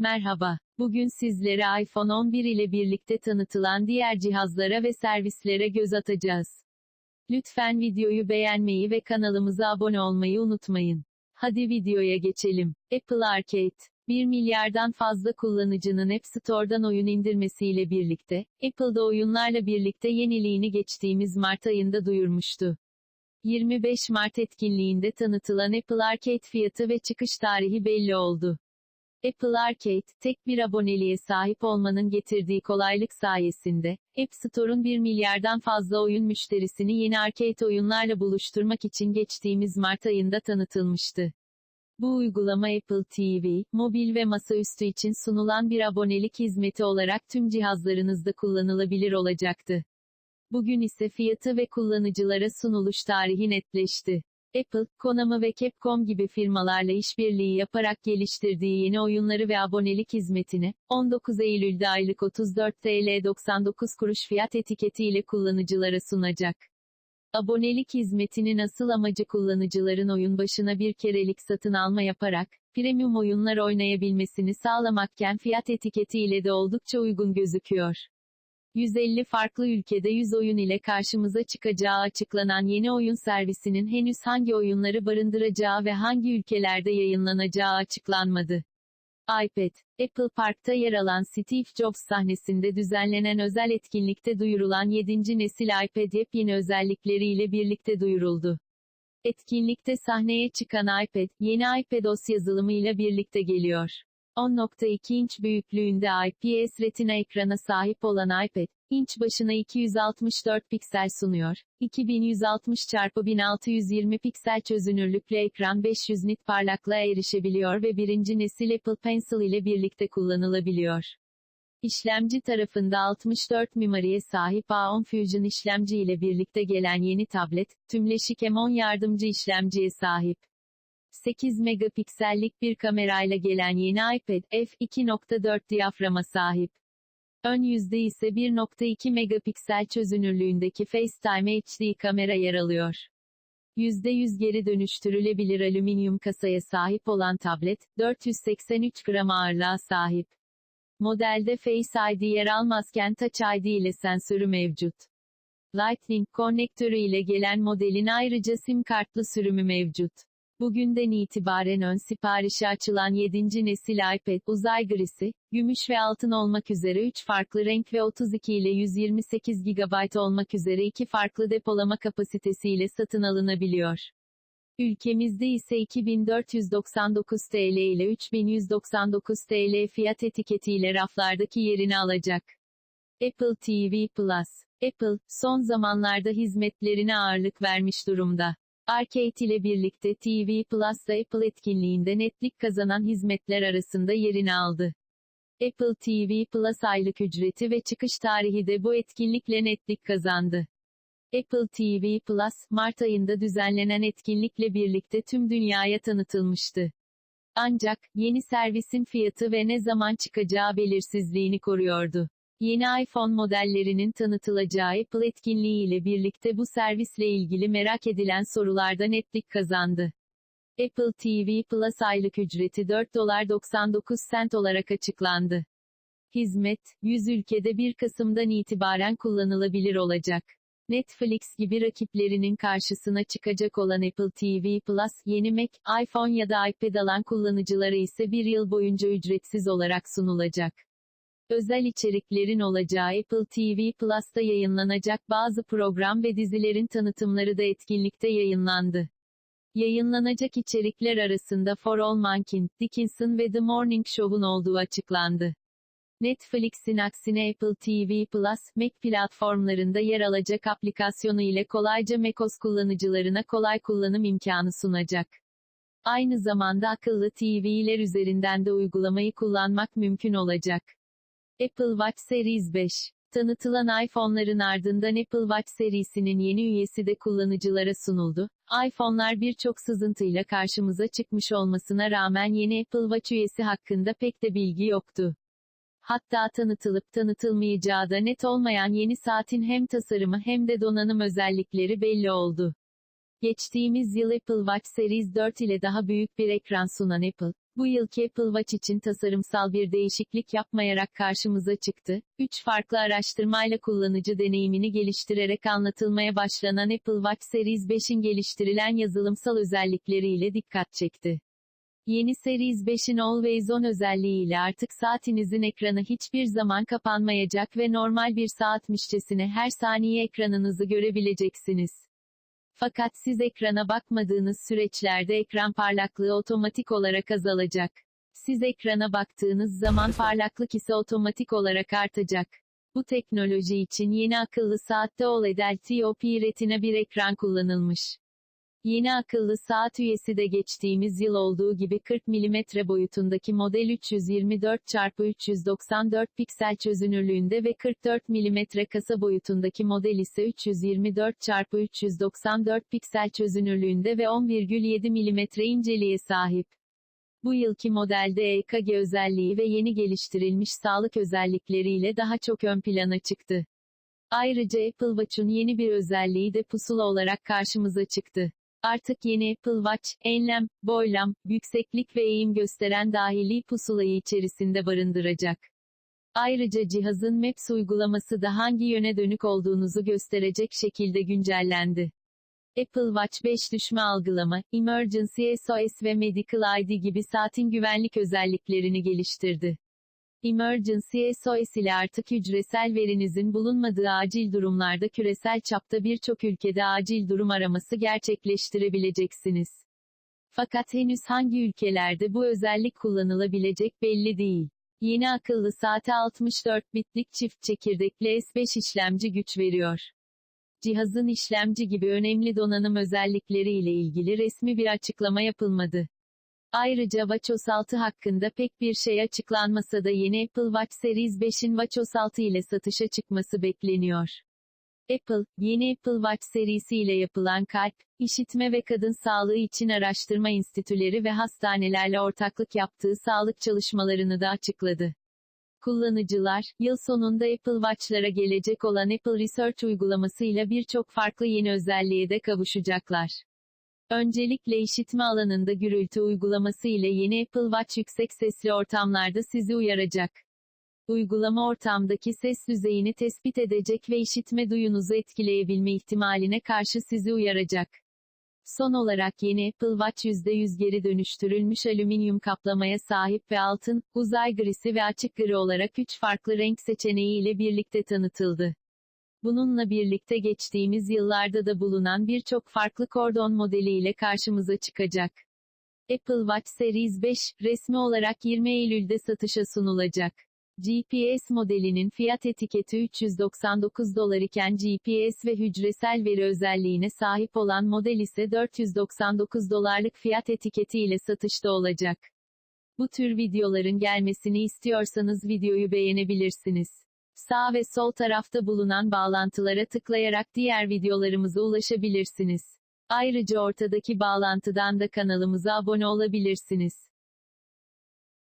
Merhaba. Bugün sizlere iPhone 11 ile birlikte tanıtılan diğer cihazlara ve servislere göz atacağız. Lütfen videoyu beğenmeyi ve kanalımıza abone olmayı unutmayın. Hadi videoya geçelim. Apple Arcade 1 milyardan fazla kullanıcının App Store'dan oyun indirmesiyle birlikte, Apple'da oyunlarla birlikte yeniliğini geçtiğimiz Mart ayında duyurmuştu. 25 Mart etkinliğinde tanıtılan Apple Arcade fiyatı ve çıkış tarihi belli oldu. Apple Arcade, tek bir aboneliğe sahip olmanın getirdiği kolaylık sayesinde, App Store'un 1 milyardan fazla oyun müşterisini yeni arcade oyunlarla buluşturmak için geçtiğimiz Mart ayında tanıtılmıştı. Bu uygulama Apple TV, mobil ve masaüstü için sunulan bir abonelik hizmeti olarak tüm cihazlarınızda kullanılabilir olacaktı. Bugün ise fiyatı ve kullanıcılara sunuluş tarihi netleşti. Apple, Konami ve Capcom gibi firmalarla işbirliği yaparak geliştirdiği yeni oyunları ve abonelik hizmetini, 19 Eylül'de aylık 34 TL 99 kuruş fiyat etiketiyle kullanıcılara sunacak. Abonelik hizmetinin asıl amacı kullanıcıların oyun başına bir kerelik satın alma yaparak, premium oyunlar oynayabilmesini sağlamakken fiyat etiketiyle de oldukça uygun gözüküyor. 150 farklı ülkede 100 oyun ile karşımıza çıkacağı açıklanan yeni oyun servisinin henüz hangi oyunları barındıracağı ve hangi ülkelerde yayınlanacağı açıklanmadı. iPad, Apple Park'ta yer alan Steve Jobs sahnesinde düzenlenen özel etkinlikte duyurulan 7. nesil iPad yepyeni özellikleriyle birlikte duyuruldu. Etkinlikte sahneye çıkan iPad, yeni iPadOS yazılımıyla birlikte geliyor. 10.2 inç büyüklüğünde IPS retina ekrana sahip olan iPad, inç başına 264 piksel sunuyor. 2160 x 1620 piksel çözünürlüklü ekran 500 nit parlaklığa erişebiliyor ve birinci nesil Apple Pencil ile birlikte kullanılabiliyor. İşlemci tarafında 64 memoriye sahip A10 Fusion işlemci ile birlikte gelen yeni tablet, tümleşik M10 yardımcı işlemciye sahip. 8 megapiksellik bir kamerayla gelen yeni iPad f2.4 diyaframa sahip. Ön yüzde ise 1.2 megapiksel çözünürlüğündeki FaceTime HD kamera yer alıyor. %100 geri dönüştürülebilir alüminyum kasaya sahip olan tablet, 483 gram ağırlığa sahip. Modelde Face ID yer almazken Touch ID ile sensörü mevcut. Lightning konnektörü ile gelen modelin ayrıca sim kartlı sürümü mevcut. Bugünden itibaren ön siparişi açılan 7. nesil iPad, uzay grisi, gümüş ve altın olmak üzere 3 farklı renk ve 32 ile 128 GB olmak üzere 2 farklı depolama kapasitesiyle satın alınabiliyor. Ülkemizde ise 2499 TL ile 3199 TL fiyat etiketiyle raflardaki yerini alacak. Apple TV Plus Apple, son zamanlarda hizmetlerine ağırlık vermiş durumda. Arcade ile birlikte TV Plus'ta Apple etkinliğinde netlik kazanan hizmetler arasında yerini aldı. Apple TV Plus aylık ücreti ve çıkış tarihi de bu etkinlikle netlik kazandı. Apple TV Plus, Mart ayında düzenlenen etkinlikle birlikte tüm dünyaya tanıtılmıştı. Ancak, yeni servisin fiyatı ve ne zaman çıkacağı belirsizliğini koruyordu. Yeni iPhone modellerinin tanıtılacağı Apple etkinliği ile birlikte bu servisle ilgili merak edilen sorularda netlik kazandı. Apple TV Plus aylık ücreti 4 dolar 99 sent olarak açıklandı. Hizmet, 100 ülkede 1 Kasım'dan itibaren kullanılabilir olacak. Netflix gibi rakiplerinin karşısına çıkacak olan Apple TV Plus, yeni Mac, iPhone ya da iPad alan kullanıcılara ise bir yıl boyunca ücretsiz olarak sunulacak. Özel içeriklerin olacağı Apple TV Plus'ta yayınlanacak bazı program ve dizilerin tanıtımları da etkinlikte yayınlandı. Yayınlanacak içerikler arasında For All Mankind, Dickinson ve The Morning Show'un olduğu açıklandı. Netflix'in aksine Apple TV Plus, Mac platformlarında yer alacak aplikasyonu ile kolayca macOS kullanıcılarına kolay kullanım imkanı sunacak. Aynı zamanda akıllı TV'ler üzerinden de uygulamayı kullanmak mümkün olacak. Apple Watch Series 5 Tanıtılan iPhone'ların ardından Apple Watch serisinin yeni üyesi de kullanıcılara sunuldu. iPhone'lar birçok sızıntıyla karşımıza çıkmış olmasına rağmen yeni Apple Watch üyesi hakkında pek de bilgi yoktu. Hatta tanıtılıp tanıtılmayacağı da net olmayan yeni saatin hem tasarımı hem de donanım özellikleri belli oldu. Geçtiğimiz yıl Apple Watch Series 4 ile daha büyük bir ekran sunan Apple, Bu yılki Apple Watch için tasarımsal bir değişiklik yapmayarak karşımıza çıktı. Üç farklı araştırmayla kullanıcı deneyimini geliştirerek anlatılmaya başlanan Apple Watch Series 5'in geliştirilen yazılımsal özellikleriyle dikkat çekti. Yeni Series 5'in Always On özelliğiyle artık saatinizin ekranı hiçbir zaman kapanmayacak ve normal bir saatmişçesine her saniye ekranınızı görebileceksiniz. Fakat siz ekrana bakmadığınız süreçlerde ekran parlaklığı otomatik olarak azalacak. Siz ekrana baktığınız zaman parlaklık ise otomatik olarak artacak. Bu teknoloji için yeni akıllı saatte OLED LTOP retina bir ekran kullanılmış. Yeni akıllı saat üyesi de geçtiğimiz yıl olduğu gibi 40 mm boyutundaki model 324x394 piksel çözünürlüğünde ve 44 mm kasa boyutundaki model ise 324x394 piksel çözünürlüğünde ve 10,7 mm inceliğe sahip. Bu yılki modelde EKG özelliği ve yeni geliştirilmiş sağlık özellikleriyle daha çok ön plana çıktı. Ayrıca Apple Watch'un yeni bir özelliği de pusula olarak karşımıza çıktı. Artık yeni Apple Watch, enlem, boylam, yükseklik ve eğim gösteren dahili pusulayı içerisinde barındıracak. Ayrıca cihazın Maps uygulaması da hangi yöne dönük olduğunuzu gösterecek şekilde güncellendi. Apple Watch 5 düşme algılama, Emergency SOS ve Medical ID gibi saatin güvenlik özelliklerini geliştirdi. Emergency SOS ile artık hücresel verinizin bulunmadığı acil durumlarda küresel çapta birçok ülkede acil durum araması gerçekleştirebileceksiniz. Fakat henüz hangi ülkelerde bu özellik kullanılabilecek belli değil. Yeni akıllı saate 64 bitlik çift çekirdekli S5 işlemci güç veriyor. Cihazın işlemci gibi önemli donanım özellikleri ile ilgili resmi bir açıklama yapılmadı. Ayrıca WatchOS 6 hakkında pek bir şey açıklanmasa da yeni Apple Watch Series 5'in WatchOS 6 ile satışa çıkması bekleniyor. Apple, yeni Apple Watch serisi ile yapılan kalp, işitme ve kadın sağlığı için araştırma enstitüleri ve hastanelerle ortaklık yaptığı sağlık çalışmalarını da açıkladı. Kullanıcılar, yıl sonunda Apple Watch'lara gelecek olan Apple Research uygulamasıyla birçok farklı yeni özelliğe de kavuşacaklar. Öncelikle işitme alanında gürültü uygulaması ile yeni Apple Watch yüksek sesli ortamlarda sizi uyaracak. Uygulama ortamdaki ses düzeyini tespit edecek ve işitme duyunuzu etkileyebilme ihtimaline karşı sizi uyaracak. Son olarak yeni Apple Watch %100 geri dönüştürülmüş alüminyum kaplamaya sahip ve altın, uzay grisi ve açık gri olarak 3 farklı renk seçeneği ile birlikte tanıtıldı. Bununla birlikte geçtiğimiz yıllarda da bulunan birçok farklı kordon modeliyle karşımıza çıkacak. Apple Watch Series 5, resmi olarak 20 Eylül'de satışa sunulacak. GPS modelinin fiyat etiketi 399 dolar iken GPS ve hücresel veri özelliğine sahip olan model ise 499 dolarlık fiyat etiketi ile satışta olacak. Bu tür videoların gelmesini istiyorsanız videoyu beğenebilirsiniz. Sağ ve sol tarafta bulunan bağlantılara tıklayarak diğer videolarımıza ulaşabilirsiniz. Ayrıca ortadaki bağlantıdan da kanalımıza abone olabilirsiniz.